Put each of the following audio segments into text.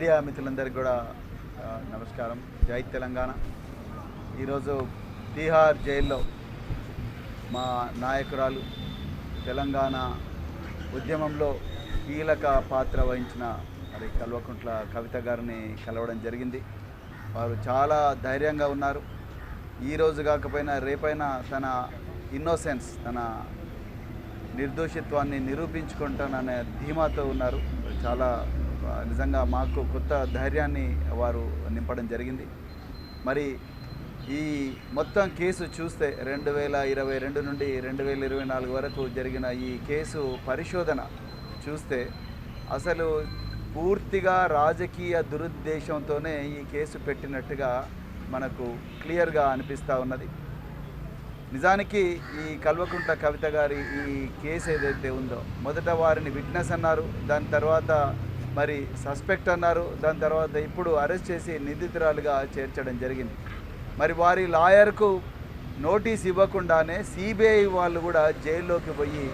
Media మిత్రులందరికీ కూడా నమస్కారం. జై తెలంగాణ. ఈరోజు తీహార్ జైల్లో మా నాయకురాలు తెలంగాణ ఉద్యమంలో కీలక పాత్ర వహించిన మరి కల్వకుంట్ల కవిత గారిని కలవడం జరిగింది. వారు చాలా ధైర్యంగా ఉన్నారు. ఈరోజు కాకపోయినా రేపైనా తన ఇన్నోసెన్స్ తన నిర్దోషిత్వాన్ని నిరూపించుకుంటాననే ధీమాతో ఉన్నారు. చాలా నిజంగా మాకు కొత్త ధైర్యాన్ని వారు నింపడం జరిగింది. మరి ఈ మొత్తం కేసు చూస్తే రెండు వేల ఇరవై రెండు నుండి రెండు వేల ఇరవై నాలుగు వరకు జరిగిన ఈ కేసు పరిశోధన చూస్తే అసలు పూర్తిగా రాజకీయ దురుద్దేశంతోనే ఈ కేసు పెట్టినట్టుగా మనకు క్లియర్గా అనిపిస్తూ ఉన్నది. నిజానికి ఈ కల్వకుంట్ల కవిత గారి ఈ కేసు ఏదైతే ఉందో మొదట వారిని విట్నెస్ అన్నారు. దాని తర్వాత మరి సస్పెక్ట్ అన్నారు. దాని తర్వాత ఇప్పుడు అరెస్ట్ చేసి నిందితురాలుగా చేర్చడం జరిగింది. మరి వారి లాయర్కు నోటీస్ ఇవ్వకుండానే సిబిఐ వాళ్ళు కూడా జైల్లోకి పోయి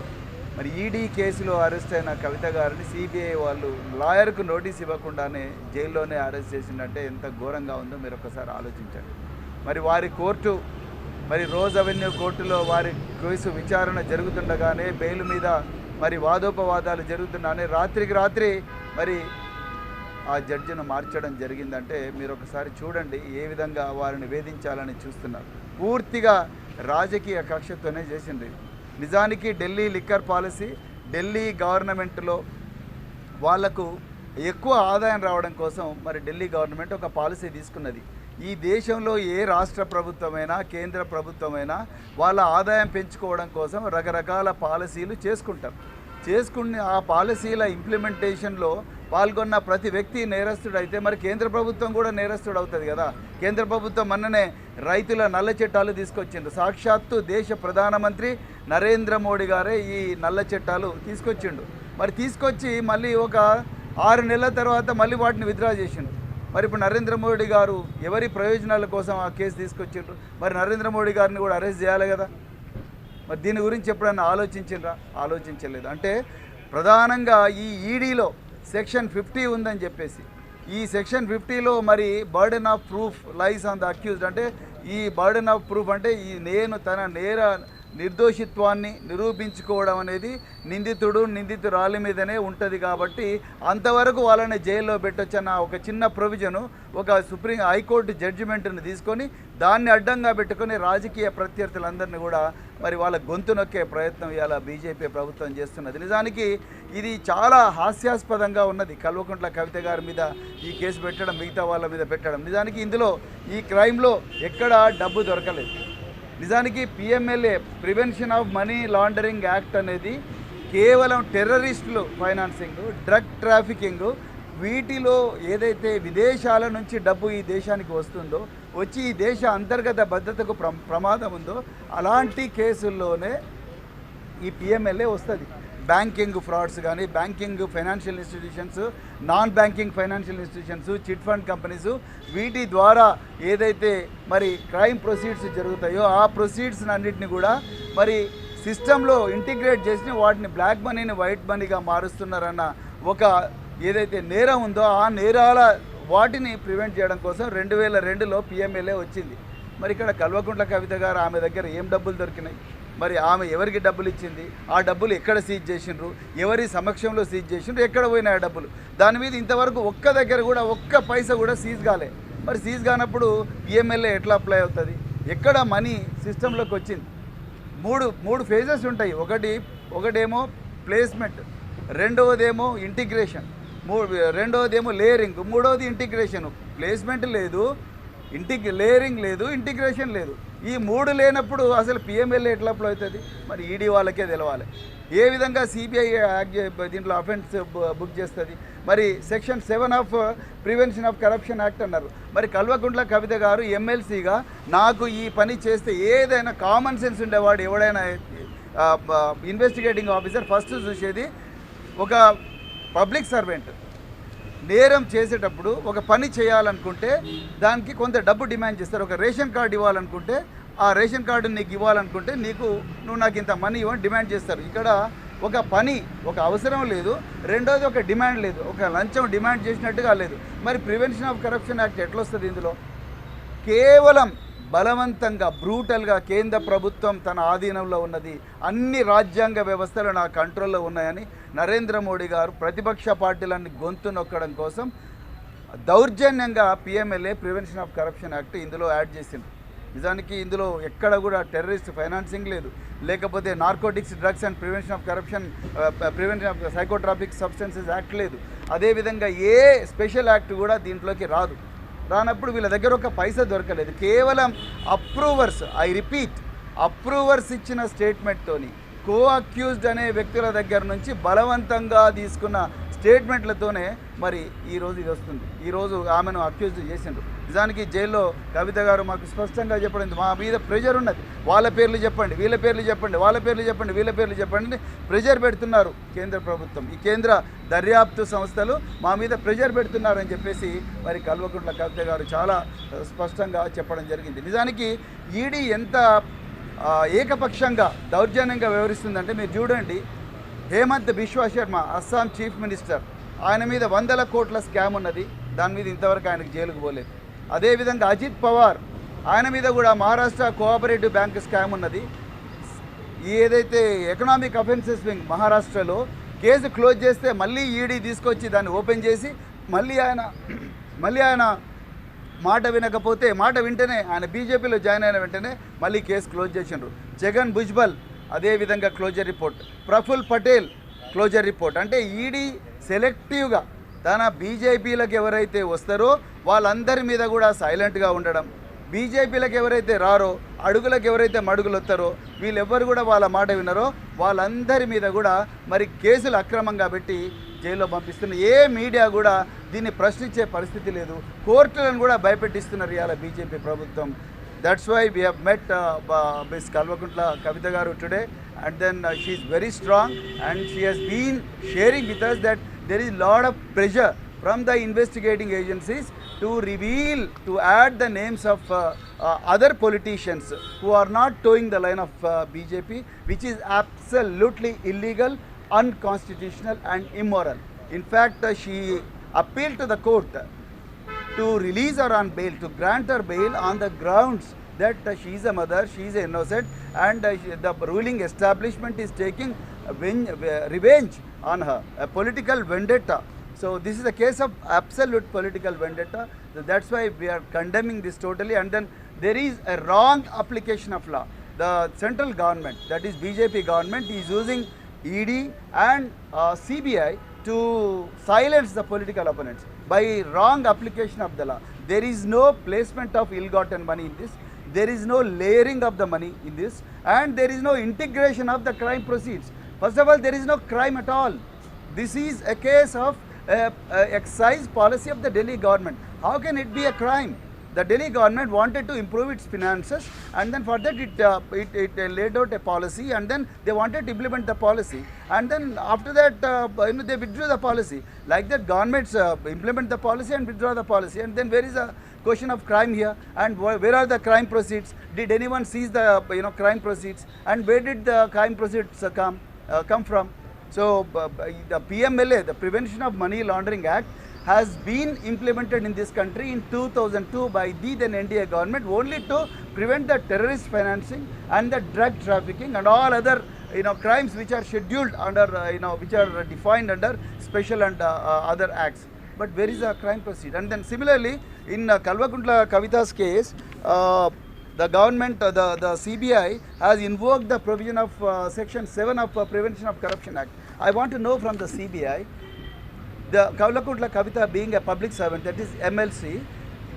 మరి ఈడీ కేసులో అరెస్ట్ అయిన కవిత గారిని సిబిఐ వాళ్ళు లాయర్కు నోటీస్ ఇవ్వకుండానే జైల్లోనే అరెస్ట్ చేసిందంటే ఎంత ఘోరంగా ఉందో మీరు ఒకసారి ఆలోచించండి. మరి వారి కోర్టు మరి రోజ్ అవెన్యూ కోర్టులో వారి కేసు విచారణ జరుగుతుండగానే బెయిల్ మీద మరి వాదోపవాదాలు జరుగుతున్నానే రాత్రికి రాత్రి మరి ఆ జడ్జిను మార్చడం జరిగిందంటే మీరు ఒకసారి చూడండి ఏ విధంగా వారిని వేధించాలని చూస్తున్నారు. పూర్తిగా రాజకీయ కక్షతోనే చేసింది. నిజానికి ఢిల్లీ లిక్కర్ పాలసీ ఢిల్లీ గవర్నమెంట్లో వాళ్ళకు ఎక్కువ ఆదాయం రావడం కోసం మరి ఢిల్లీ గవర్నమెంట్ ఒక పాలసీ తీసుకున్నది. ఈ దేశంలో ఏ రాష్ట్ర ప్రభుత్వమైనా కేంద్ర ప్రభుత్వమైనా వాళ్ళ ఆదాయం పెంచుకోవడం కోసం రకరకాల పాలసీలు చేసుకుంటారు. చేసుకునే ఆ పాలసీల ఇంప్లిమెంటేషన్లో పాల్గొన్న ప్రతి వ్యక్తి నేరస్తుడు అయితే మరి కేంద్ర ప్రభుత్వం కూడా నేరస్తుడు అవుతుంది కదా. కేంద్ర ప్రభుత్వం మొన్ననే రైతుల నల్ల చట్టాలు తీసుకొచ్చిండు సాక్షాత్తు దేశ ప్రధానమంత్రి నరేంద్ర మోడీ గారే ఈ నల్ల చట్టాలు తీసుకొచ్చిండు. మరి తీసుకొచ్చి మళ్ళీ ఒక ఆరు నెలల తర్వాత మళ్ళీ వాటిని విత్డ్రా చేసిండు. మరి ఇప్పుడు నరేంద్ర మోడీ గారు ఎవరి ప్రయోజనాల కోసం ఆ కేసు తీసుకొచ్చిండ్రు? మరి నరేంద్ర మోడీ గారిని కూడా అరెస్ట్ చేయాలి కదా. మరి దీని గురించి ఎప్పుడైనా ఆలోచించరా ఆలోచించలేదు. అంటే ప్రధానంగా ఈ ఈడీలో సెక్షన్ ఫిఫ్టీ ఉందని చెప్పేసి ఈ సెక్షన్ ఫిఫ్టీలో మరి burden of proof lies on the accused అంటే ఈ బర్డెన్ ఆఫ్ ప్రూఫ్ అంటే ఈ నేను తన నేర నిర్దోషిత్వాన్ని నిరూపించుకోవడం అనేది నిందితుడు నిందితురాలి మీదనే ఉంటుంది కాబట్టి అంతవరకు వాళ్ళని జైల్లో పెట్టొచ్చన్న ఒక చిన్న ప్రొవిజను ఒక సుప్రీం హైకోర్టు జడ్జిమెంట్ని తీసుకొని దాన్ని అడ్డంగా పెట్టుకొని రాజకీయ ప్రత్యర్థులందరినీ కూడా మరి వాళ్ళ గొంతు నొక్కే ప్రయత్నం ఇవాళ బీజేపీ ప్రభుత్వం చేస్తున్నది. నిజానికి ఇది చాలా హాస్యాస్పదంగా ఉన్నది. కల్వకుంట్ల కవిత గారి మీద ఈ కేసు పెట్టడం మిగతా వాళ్ళ మీద పెట్టడం. నిజానికి ఇందులో ఈ క్రైమ్లో ఎక్కడా డబ్బు దొరకలేదు. నిజానికి PMLA prevention of money laundering act అనేది కేవలం టెర్రరిస్టులు ఫైనాన్సింగ్ డ్రగ్ ట్రాఫికింగ్ వీటిలో ఏదైతే విదేశాల నుంచి డబ్బు ఈ దేశానికి వస్తుందో వచ్చి ఈ దేశ అంతర్గత భద్రతకు ప్ర ప్రమాదం ఉందో అలాంటి కేసుల్లోనే ఈ పిఎంఎల్ఏ వస్తుంది. బ్యాంకింగ్ ఫ్రాడ్స్ కానీ banking financial institutions non banking financial institutions chit fund companies వీటి ద్వారా ఏదైతే మరి క్రైమ్ ప్రొసీడ్స్ జరుగుతాయో ఆ ప్రొసీడ్స్ అన్నిటిని కూడా మరి సిస్టంలో ఇంటిగ్రేట్ చేసి వాటిని బ్లాక్ మనీని వైట్ మనీగా మారుస్తున్నారన్న ఒక ఏదైతే నేరం ఉందో ఆ నేరాల వాటిని ప్రివెంట్ చేయడం కోసం రెండు వేల రెండులో పిఎంఎల్ఏ వచ్చింది. మరి ఇక్కడ కల్వకుంట్ల కవిత గారు ఆమె దగ్గర ఏం డబ్బులు దొరికినాయి? మరి ఆమె ఎవరికి డబ్బులు ఇచ్చింది? ఆ డబ్బులు ఎక్కడ సీజ్ చేసిండ్రు? ఎవరి సమక్షంలో సీజ్ చేసిండ్రు? ఎక్కడ పోయినాయి ఆ డబ్బులు? దాని మీద ఇంతవరకు ఒక్క దగ్గర కూడా ఒక్క పైసా కూడా సీజ్ కాలే. మరి సీజ్ కానప్పుడు ఈఎంఎల్ఏ ఎట్లా అప్లై అవుతుంది? ఎక్కడ మనీ సిస్టంలోకి వచ్చింది? మూడు మూడు ఫేజెస్ ఉంటాయి. ఒకటి ఒకటేమో ప్లేస్మెంట్ రెండవదేమో ఇంటిగ్రేషన్ మూ రెండవదేమో లేయరింగ్ మూడవది ఇంటిగ్రేషన్ ప్లేస్మెంట్ లేదు ఇంటి లేయరింగ్ లేదు ఇంటిగ్రేషన్ లేదు. ఈ మూడు లేనప్పుడు అసలు పిఎంఎల్ఏ ఎట్లా అప్లై అవుతుంది? మరి ఈడీ వాళ్ళకే తెలవాలి. ఏ విధంగా సిబిఐ యాక్ట్ దీంట్లో అఫెన్స్ బుక్ చేస్తుంది? మరి section seven of prevention of corruption act అన్నారు. మరి కల్వకుంట్ల కవిత గారు ఎమ్మెల్సీగా నాకు ఈ పని చేస్తే ఏదైనా కామన్ సెన్స్ ఉండేవాడు ఎవడైనా ఇన్వెస్టిగేటింగ్ ఆఫీసర్ ఫస్ట్ చూసేది ఒక పబ్లిక్ సర్వెంట్ నేరం చేసేటప్పుడు ఒక పని చేయాలనుకుంటే దానికి కొంత డబ్బు డిమాండ్ చేస్తారు. ఒక రేషన్ కార్డు ఇవ్వాలనుకుంటే ఆ రేషన్ కార్డు నీకు ఇవ్వాలనుకుంటే నీకు నువ్వు నాకు ఇంత మనీ ఇవ్వని డిమాండ్ చేస్తారు. ఇక్కడ ఒక పని ఒక అవసరం లేదు. రెండోది ఒక డిమాండ్ లేదు. ఒక లంచం డిమాండ్ చేసినట్టుగా లేదు. మరి ప్రివెన్షన్ ఆఫ్ కరప్షన్ యాక్ట్ ఎట్లా వస్తుంది ఇందులో? కేవలం బలవంతంగా బ్రూటల్గా కేంద్ర ప్రభుత్వం తన ఆధీనంలో ఉన్నది. అన్ని రాజ్యాంగ వ్యవస్థలు నా కంట్రోల్లో ఉన్నాయని నరేంద్ర మోడీ గారు ప్రతిపక్ష పార్టీలన్నీ గొంతు నొక్కడం కోసం దౌర్జన్యంగా PMLA prevention of corruption act ఇందులో యాడ్ చేసింది నిజానికి ఇందులో ఎక్కడ కూడా టెర్రరిస్ట్ ఫైనాన్సింగ్ లేదు. లేకపోతే narcotics drugs and prevention of corruption prevention of psychotropic substances act లేదు. అదేవిధంగా ఏ స్పెషల్ యాక్ట్ కూడా దీంట్లోకి రాదు. రానప్పుడు వీళ్ళ దగ్గర ఒక పైస దొరకలేదు. కేవలం అప్రూవర్స్ ఐ రిపీట్ అప్రూవర్స్ ఇచ్చిన స్టేట్మెంట్తోని కో అక్యూజ్డ్ అనే వ్యక్తుల దగ్గర నుంచి బలవంతంగా తీసుకున్న స్టేట్మెంట్లతోనే మరి ఈరోజు ఇది వస్తుంది. ఈరోజు ఆమెను అక్యూజ్ చేసిండ్రు. నిజానికి జైల్లో కవిత గారు మాకు స్పష్టంగా చెప్పడం మా మీద ప్రెజర్ ఉన్నది. వాళ్ళ పేర్లు చెప్పండి వీళ్ళ పేర్లు చెప్పండి వాళ్ళ పేర్లు చెప్పండి వీళ్ళ పేర్లు చెప్పండి ప్రెజర్ పెడుతున్నారు కేంద్ర ప్రభుత్వం. ఈ కేంద్ర దర్యాప్తు సంస్థలు మా మీద ప్రెజర్ పెడుతున్నారని చెప్పేసి మరి కల్వకుంట్ల కవిత గారు చాలా స్పష్టంగా చెప్పడం జరిగింది. నిజానికి ఈడీ ఎంత ఏకపక్షంగా దౌర్జన్యంగా వ్యవహరిస్తుందంటే మీరు చూడండి హేమంత్ బిశ్వా శర్మ అస్సాం చీఫ్ మినిస్టర్ ఆయన మీద వందల కోట్ల స్కామ్ ఉన్నది. దాని మీద ఇంతవరకు ఆయనకు జైలుకు పోలేదు. అదేవిధంగా అజిత్ పవార్ ఆయన మీద కూడా మహారాష్ట్ర కోఆపరేటివ్ బ్యాంక్ స్కామ్ ఉన్నది. ఏదైతే ఎకనామిక్ అఫెన్సెస్ వింగ్ మహారాష్ట్రలో కేసు క్లోజ్ చేస్తే మళ్ళీ ఈడీ తీసుకొచ్చి దాన్ని ఓపెన్ చేసి మళ్ళీ ఆయన మళ్ళీ ఆయన మాట వినకపోతే మాట వింటేనే ఆయన బీజేపీలో జాయిన్ అయిన వెంటనే మళ్ళీ కేసు క్లోజ్ చేసిండ్రు. జగన్ భుజ్బల్ అదేవిధంగా closure report Praful Patel closure report అంటే ఈడీ సెలెక్టివ్గా తన బీజేపీలకు ఎవరైతే వస్తారో వాళ్ళందరి మీద కూడా సైలెంట్గా ఉండడం. బీజేపీలకు ఎవరైతే రారో అడుగులకు ఎవరైతే మడుగులు వస్తారో వీళ్ళెవ్వరు కూడా వాళ్ళ మాట విన్నారో వాళ్ళందరి మీద కూడా మరి కేసులు అక్రమంగా పెట్టి జైల్లో పంపిస్తున్న ఏ మీడియా కూడా దీన్ని ప్రశ్నించే పరిస్థితి లేదు. కోర్టులను కూడా భయపెట్టిస్తున్నారు ఇవాళ బీజేపీ ప్రభుత్వం. That's why we have met Ms Kalvakuntla Kavitha గారు today and then uh, she is very strong and she has been sharing with us that there is a lot of pressure from the investigating agencies to reveal, to add the names of uh, uh, other politicians who are not towing the line of uh, BJP, which is absolutely illegal, unconstitutional and immoral. In fact, uh, she appealed to the court to release her on bail, to grant her bail on the grounds that uh, she is a mother, she is innocent, and uh, the ruling establishment is taking uh, revenge on her, a political vendetta. So this is a case of absolute political vendetta. So that's why we are condemning this totally. And then there is a wrong application of law. The central government, that is BJP government, is using ED and uh, CBI to silence the political opponents by wrong application of the law. There is no placement of ill-gotten money in this. There is no layering of the money in this, and there is no integration of the crime proceeds. First of all, there is no crime at all. This is a case of uh, uh, excise policy of the Delhi government. How can it be a crime? The Delhi government wanted to improve its finances, and then for that it, uh, it, it uh, laid out a policy, and then they wanted to implement the policy, and then after that, uh, you know, they withdrew the policy. Like that, governments uh, implement the policy and withdraw the policy, and then where is a question of crime here? And wh- where are the crime proceeds? Did anyone seize the you know crime proceeds? And where did the crime proceeds uh, come uh, come from? So the PMLA, the Prevention of Money Laundering Act, has been implemented in this country in 2002 by the then NDA government only to prevent the terrorist financing and the drug trafficking and all other you know crimes which are scheduled under uh, you know which are defined under special and uh, uh, other acts. But where is the crime proceed? And then similarly in uh, Kalvakuntla Kavita's case. Uh, the government, uh, the, the CBI has invoked the provision of uh, Section 7 of uh, Prevention of Corruption Act. I want to know from the CBI, the Kaulakutla Kavita being a public servant, that is MLC,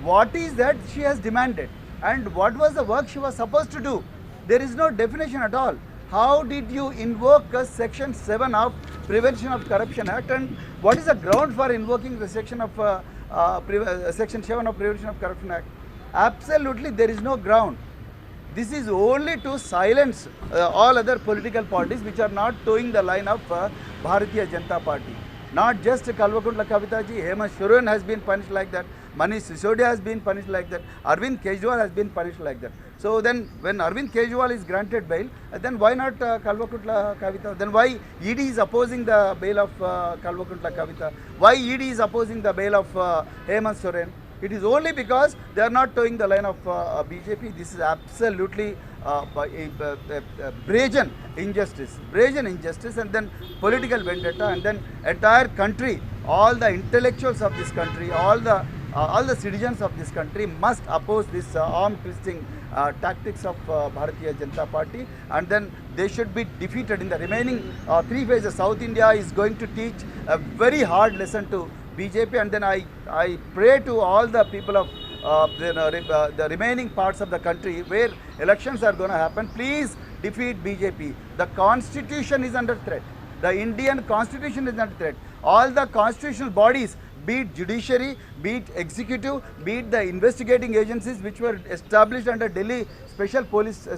what is that she has demanded and what was the work she was supposed to do? There is no definition at all. How did you invoke uh, Section 7 of Prevention of Corruption Act and what is the ground for invoking the section of uh, uh, Pre- uh, Section 7 of Prevention of Corruption Absolutely, there is no ground. This is only to silence uh, all other political parties which are not towing the line of uh, Bharatiya Janata Party. Not just Kalvakuntla Kavitaji, Hemant Soren has been punished like that. Manish Sisodia has been punished like that. Arvind Kejriwal has been punished like that. So then, when Arvind Kejriwal is granted bail, uh, then why not uh, Kalvakutla Kavita? Then why ED is opposing the bail of uh, Kalvakutla Kavita? Why ED is opposing the bail of uh, Hemant Soren? It is only because they are not towing the line of uh, uh, BJP. This is absolutely uh, a, a, a brazen injustice, brazen injustice, and then political vendetta, and then entire country, all the intellectuals of this country, all the all the citizens of this country must oppose this uh, arm twisting uh, tactics of uh, Bharatiya Janata Party, and then they should be defeated in the remaining uh, three phases. South India is going to teach a very hard lesson to BJP, and then I, I pray to all the people of uh, the, uh, the remaining parts of the country where elections are going to happen, please defeat BJP. The constitution is under threat. The Indian constitution is under threat. All the constitutional bodies, be it judiciary, be it executive, be it the investigating agencies which were established under Delhi Special Police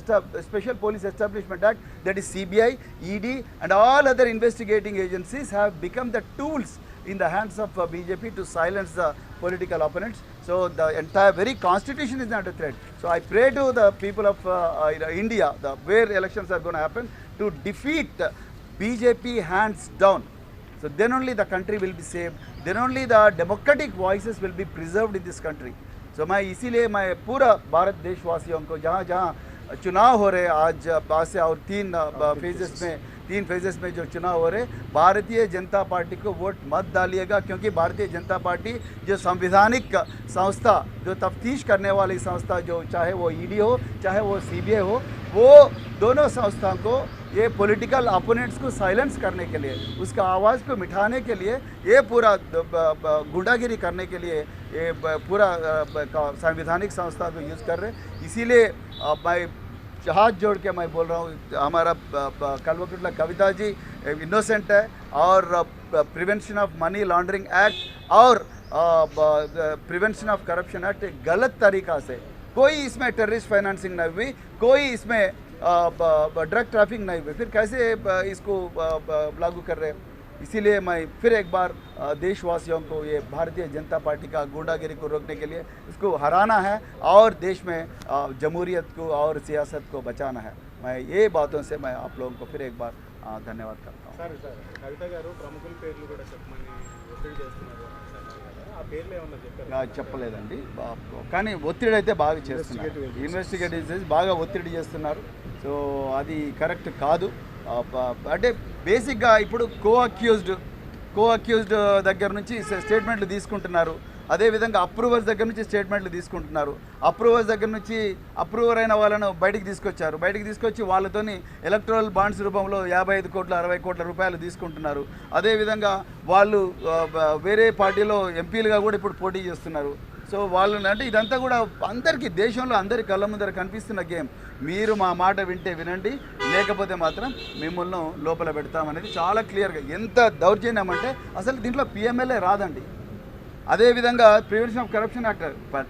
Special Police Establishment Act, that is CBI, ED, and all other investigating agencies have become the tools in the hands of uh, BJP to silence the political opponents. So the entire very constitution is under threat. So I pray to the people of uh, uh, India, the, where elections are going to happen, to defeat uh, BJP hands down. So then only the country will be saved. Then only the democratic voices will be preserved in this country. So मैं इसीलिए मैं पूरा भारत देशवासियों को जहाँ जहाँ चुनाव हो रहे आज आज से और तीन फेजेस में तीन फेजेस में जो चुनाव हो रहे भारतीय जनता पार्टी को वोट मत डालिएगा क्योंकि भारतीय जनता पार्टी जो संविधानिक संस्था जो तफ्तीश करने वाली संस्था जो चाहे वो ईडी हो चाहे वो सीबीआई हो वो दोनों संस्थाओं को ये पॉलिटिकल अपोनेंट्स को साइलेंस करने के लिए, उसका आवाज़ को मिठाने के लिए, ये पूरा गुंडागिरी करने के लिए ये पूरा संवैधानिक संस्था को यूज़ कर रहे हैं। इसीलिए मैं हाथ जोड़ के मैं बोल रहा हूँ, हमारा कलवकुटला कविता जी इनोसेंट है और prevention of money laundering act और प्रिवेंशन ऑफ़ करप्शन एक्ट एक गलत तरीका से कोई इसमें टेररिस्ट फाइनेंसिंग नहीं हुई कोई इसमें ड्रग ट्रैफ़िक नहीं हुई। फिर कैसे इसको लागू कर रहे हैं? इसीलिए मैं फिर एक बार देशवासियों को ये भारतीय जनता पार्टी का गुंडागिरी को रोकने के लिए इसको हराना है और देश में जमहूरियत को और सियासत को बचाना है। मैं ये बातों से मैं आप लोगों को फिर एक बार धन्यवाद करता अ, చెప్పలేదండి. కానీ ఒత్తిడి అయితే బాగా చేస్తున్నారు. ఇన్వెస్టిగేటివ్ చేసి బాగా ఒత్తిడి చేస్తున్నారు. సో అది కరెక్ట్ కాదు. అంటే బేసిక్గా ఇప్పుడు కో అక్యూజ్డ్ కో అక్యూజ్డ్ దగ్గర నుంచి స్టేట్మెంట్లు తీసుకుంటున్నారు. అదేవిధంగా అప్రూవర్స్ దగ్గర నుంచి స్టేట్మెంట్లు తీసుకుంటున్నారు. అప్రూవర్స్ దగ్గర నుంచి అప్రూవర్ అయిన వాళ్ళను బయటికి తీసుకొచ్చారు. బయటికి తీసుకొచ్చి వాళ్ళతోని ఎలక్ట్రల్ బాండ్స్ రూపంలో యాభై ఐదు కోట్ల అరవై కోట్ల రూపాయలు తీసుకుంటున్నారు. అదేవిధంగా వాళ్ళు వేరే పార్టీలో ఎంపీలుగా కూడా ఇప్పుడు పోటీ చేస్తున్నారు. సో వాళ్ళు అంటే ఇదంతా కూడా అందరికీ దేశంలో అందరి కళ్ళ ముందర కనిపిస్తున్న గేమ్. మీరు మా మాట వింటే వినండి లేకపోతే మాత్రం మిమ్మల్ని లోపల పెడతామనేది చాలా క్లియర్గా ఎంత దౌర్జన్యం అంటే అసలు దీంట్లో పిఎంఎల్ఏ రాదండి. అదేవిధంగా prevention of corruption act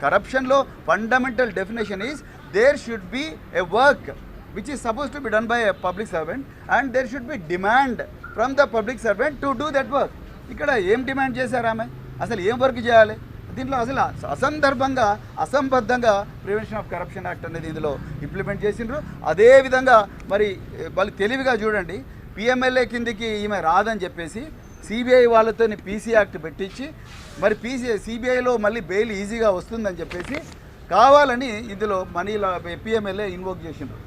కరప్షన్లో fundamental definition is there should be a work which is supposed to be done by a public servant and there should be demand from the public servant to do that work ఇక్కడ ఏం demand చేశారు ఆమె? అసలు ఏం work చేయాలి? దీంట్లో అసలు అసందర్భంగా అసంబద్ధంగా ప్రివెన్షన్ ఆఫ్ కరప్షన్ యాక్ట్ అనేది ఇందులో ఇంప్లిమెంట్ చేసిండ్రు. అదేవిధంగా మరి వాళ్ళు తెలివిగా చూడండి పిఎంఎల్ఏ కిందికి ఈమె రాదని చెప్పేసి సిబిఐ వాళ్ళతో పీసీ యాక్ట్ పెట్టించి మరి పీసీ సిబిఐలో మళ్ళీ బెయిల్ ఈజీగా వస్తుందని చెప్పేసి కావాలని ఇందులో మనీ పిఎంఎల్ఏ ఇన్వోక్ చేసిండ్రు.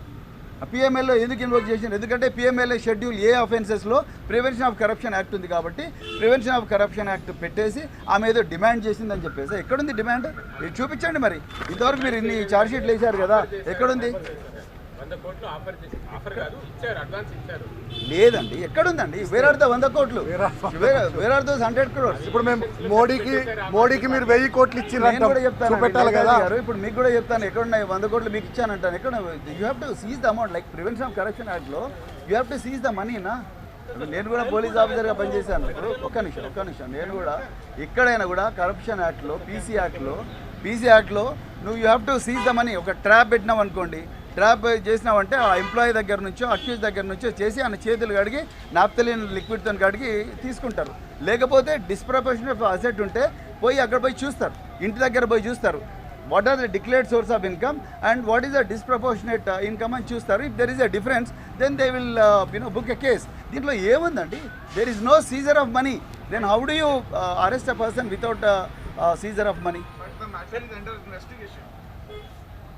పిఎంఎల్ఏ ఎందుకు ఇన్వోక్ చేసిండ్రు? ఎందుకంటే పిఎంఎల్ఏ షెడ్యూల్ ఏ అఫెన్సెస్లో ప్రివెన్షన్ ఆఫ్ కరప్షన్ యాక్ట్ ఉంది కాబట్టి ప్రివెన్షన్ ఆఫ్ కరప్షన్ యాక్ట్ పెట్టేసి ఆమె ఏదో డిమాండ్ చేసిందని చెప్పేసి. ఎక్కడుంది డిమాండ్ మీరు చూపించండి మరి. ఇంతవరకు మీరు ఇన్ని ఛార్జ్ షీట్లు వేశారు కదా. ఎక్కడుంది? లేదండి ఎక్కడుందండి? వేర్ ఆర్ ద వంద కోట్లు. Where are those hundred crores. ఇప్పుడు మేము మోడీకి మోడీకి మీరు వెయ్యి కోట్లు నేను ఇచ్చిండ్రు కూడా చెప్తాను చూపెట్టాలి కదా. ఇప్పుడు మీకు కూడా చెప్తాను ఎక్కడ ఉన్నాయి వంద కోట్లు మీకు ఇచ్చానంటాను ఎక్కడ you have to seize the amount like prevention of corruption యాక్ట్లో you have to seize the మనీనా ఇప్పుడు నేను కూడా పోలీస్ ఆఫీసర్గా పనిచేశాను. ఇప్పుడు ఒక్క నిమిషం ఒక్క నిమిషం. నేను కూడా ఎక్కడైనా కూడా కరప్షన్ యాక్ట్లో పీసీ యాక్ట్లో పీసీ యాక్ట్లో నువ్వు you have to seize the money ఒక ట్రాప్ పెట్టినావు అనుకోండి ట్రాప్ చేసినావంటే ఆ ఎంప్లాయీ దగ్గర నుంచో అక్యూజ్ దగ్గర నుంచో చేసి ఆయన చేతులు కడిగి నాప్తలిన్ లిక్విడ్తో కడిగి తీసుకుంటారు. లేకపోతే డిస్ప్రపోర్షన్ ఆఫ్ అసెట్ ఉంటే పోయి అక్కడ పోయి చూస్తారు. ఇంటి దగ్గర పోయి చూస్తారు. What are the declared source of income and what is the disproportionate income అని చూస్తారు. If there is a difference then they will you know book a case దీంట్లో ఏముందండి? There is no seizure of money then how do you arrest a person without seizure of money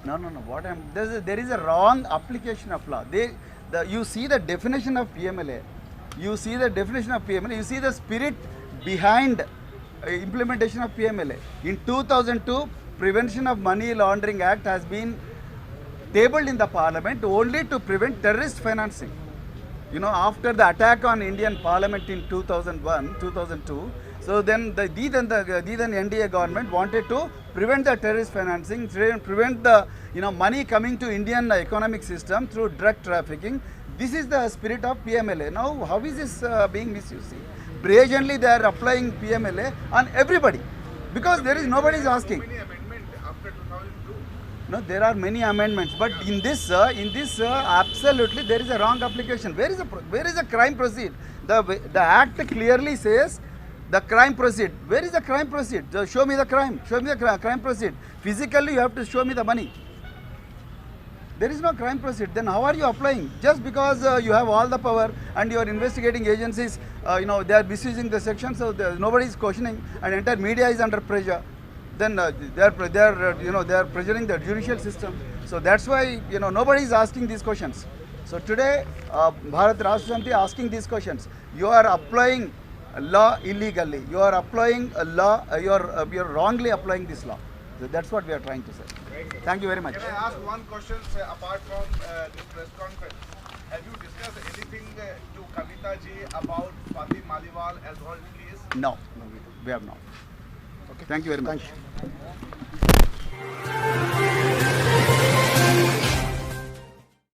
No, no, no. What I'm there is a, there is a wrong application of law. They, the you see the definition of PMLA. You see the definition of PMLA. You see the spirit behind uh, implementation of PMLA. In 2002, Prevention of Money Laundering Act has been tabled in the Parliament only to prevent terrorist financing. You know, after the attack on Indian Parliament in 2001, 2002, so then the the then the the then NDA government wanted to prevent the terrorist financing, prevent the you know money coming to Indian economic system through drug trafficking. This is the spirit of PMLA. Now, how is this uh, being misused? See, Brazenly, they are applying PMLA on everybody because there is nobody is asking. Many amendment after 2002. No, there are many amendments, but in this, uh, in this, uh, absolutely there is a wrong application. Where is the where is the crime proceed? The the act clearly says the crime proceed. Where is the crime proceed? Just show me the crime. Show me the cri- crime proceed. Physically, you have to show me the money. There is no crime proceed. Then how are you applying? Just because uh, you have all the power and your investigating agencies, uh, you know, they are misusing the section, so nobody is questioning, and entire media is under pressure. Then uh, they are, they are, uh, you know, they are pressuring the judicial system. So that's why, you know, nobody is asking these questions. So today, uh, Bharat Rashtra Samithi asking these questions. You are applying law illegally. You are applying a law. Uh, you are uh, you are wrongly applying this law. So that's what we are trying to say. Thank you very much. Can I ask one question sir, apart from uh, this press conference? Have you discussed anything uh, to Kavita ji about Fatih Maliwal as well, please? No, no, we, we have not. Okay. Thank you very much. Thank you.